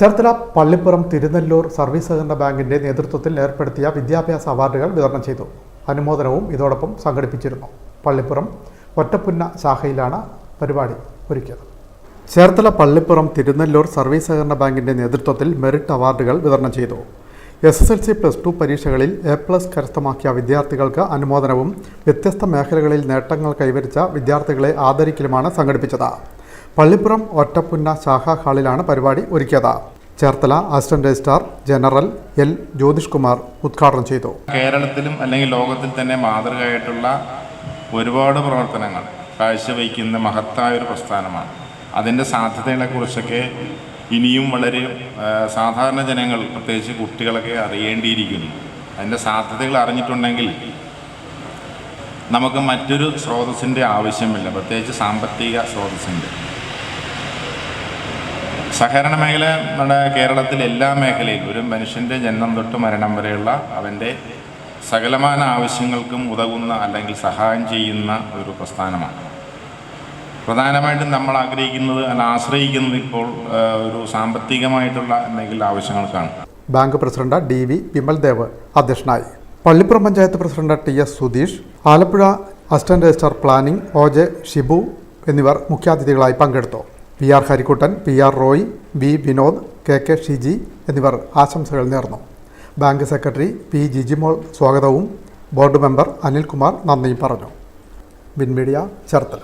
Cherthala Pallippuram Thirunellur service സഹകരണ ബാങ്കിന്റെ നേതൃത്വത്തിൽ ഏർപ്പെടുത്തിയ വിദ്യാഭ്യാസ അവാർഡുകൾ വിതരണം ചെയ്തു. അനുമോദനവും ഇതോടൊപ്പം സംഘടിപ്പിച്ചിരുന്നു. പള്ളിപ്പുറം ഒറ്റപ്പുന്ന ശാഖയിലാണ് പരിപാടി ഒരുക്കിയത്. ചേർത്തല പള്ളിപ്പുറം തിരുനെല്ലൂർ സർവീസ് സഹകരണ ബാങ്കിന്റെ നേതൃത്വത്തിൽ മെറിറ്റ് അവാർഡുകൾ വിതരണം ചെയ്തു. S S L C plus two പരീക്ഷകളിൽ എ പ്ലസ് കരസ്ഥമാക്കിയ വിദ്യാർത്ഥികൾക്ക് അനുമോദനവും വ്യത്യസ്ത മേഖലകളിൽ നേട്ടങ്ങൾ കൈവരിച്ച വിദ്യാർത്ഥികളെ ആദരിക്കലുമാണ് സംഘടിപ്പിച്ചത്. പള്ളിപ്പുറം ഒറ്റപ്പുന്ന ശാഖാ ഹാളിലാണ് പരിപാടി ഒരുക്കിയത്. Cherthala assistant registrar general L Jyothish Kumar ഉദ്ഘാടനം ചെയ്തു. കേരളത്തിലും അല്ലെങ്കിൽ ലോകത്തിൽ തന്നെ മാതൃകയായിട്ടുള്ള ഒരുപാട് പ്രവർത്തനങ്ങൾ കാഴ്ചവയ്ക്കുന്ന മഹത്തായ ഒരു പ്രസ്ഥാനമാണ്. അതിന്റെ സാധ്യതകളെക്കുറിച്ചൊക്കെ ഇനിയും വളരെ സാധാരണ ജനങ്ങൾ പ്രത്യേകിച്ച് കുട്ടികളൊക്കെ അറിയേണ്ടിയിരിക്കുന്നു. അതിന്റെ സാധ്യതകൾ അറിഞ്ഞിട്ടുണ്ടെങ്കിൽ നമുക്ക് മറ്റൊരു സ്രോതസ്സിന്റെ ആവശ്യമില്ല. പ്രത്യേകിച്ച് സാമ്പത്തിക സ്രോതസ്സിന്റെ. സഹകരണ മേഖല നമ്മുടെ കേരളത്തിലെ എല്ലാ മേഖലയിലും ഒരു മനുഷ്യന്റെ ജന്മം തൊട്ട് മരണം വരെയുള്ള അവന്റെ സകലമാന ആവശ്യങ്ങൾക്കും ഉതകുന്ന അല്ലെങ്കിൽ സഹായം ചെയ്യുന്ന ഒരു പ്രസ്ഥാനമാണ്. പ്രധാനമായിട്ടും നമ്മൾ ആഗ്രഹിക്കുന്നത് അല്ല ആശ്രയിക്കുന്നത് ഇപ്പോൾ ഒരു സാമ്പത്തികമായിട്ടുള്ള എന്തെങ്കിലും ആവശ്യങ്ങൾക്കാണ്. Bank president D V Vimal Dev അധ്യക്ഷനായി. Pallippuram panchayat president T S Sudheesh Alappuzha assistant registrar planning O J Shibu എന്നിവർ മുഖ്യാതിഥികളായി പങ്കെടുത്തു. P R Harikuttan P R Roy V Vinod K K Shiji എന്നിവർ ആശംസകൾ നേർന്നു. ബാങ്ക് സെക്രട്ടറി പി ജിജിമോൾ സ്വാഗതവും board member Anilkumar നന്ദിയും പറഞ്ഞു. വിൻമീഡിയ ചേർത്തല.